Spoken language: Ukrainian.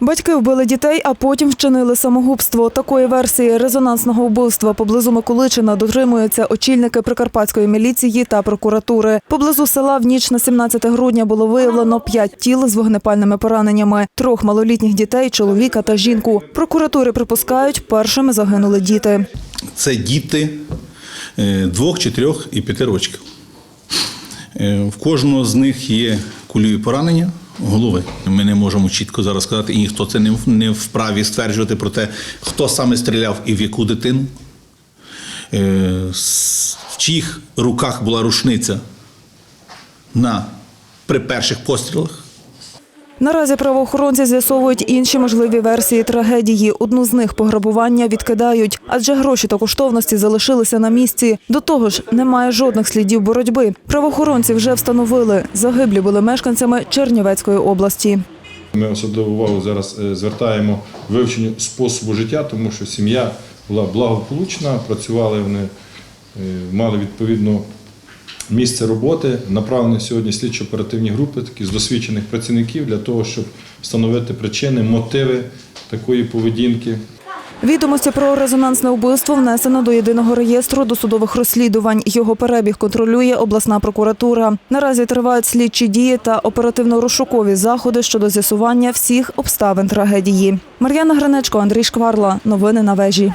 Батьки вбили дітей, а потім вчинили самогубство. Такої версії резонансного вбивства поблизу Миколичина дотримуються очільники прикарпатської міліції та прокуратури. Поблизу села в ніч на 17 грудня було виявлено п'ять тіл з вогнепальними пораненнями, трьох малолітніх дітей, чоловіка та жінку. Прокуратури припускають, першими загинули діти. Це діти е, двох, чотирьох і п'яти років. Е, В кожного з них є кульові поранення голови. Ми не можемо чітко зараз сказати, і ніхто це не вправі стверджувати про те, хто саме стріляв і в яку дитину, Е, в чиїх руках була рушниця на, при перших пострілах. Наразі правоохоронці з'ясовують інші можливі версії трагедії. Одну з них пограбування відкидають, адже гроші та коштовності залишилися на місці. До того ж, немає жодних слідів боротьби. Правоохоронці вже встановили, загиблі були мешканцями Чернівецької області. Ми особливу увагу зараз е, звертаємо вивченню способу життя, тому що сім'я була благополучна, працювали вони, е, мали відповідно місце роботи. Направлені сьогодні слідчо-оперативні групи, такі з досвідчених працівників для того, щоб встановити причини, мотиви такої поведінки. Відомості про резонансне вбивство внесено до єдиного реєстру досудових розслідувань. Його перебіг контролює обласна прокуратура. Наразі тривають слідчі дії та оперативно-розшукові заходи щодо з'ясування всіх обставин трагедії. Мар'яна Гринечко, Андрій Шкварла. Новини на вежі.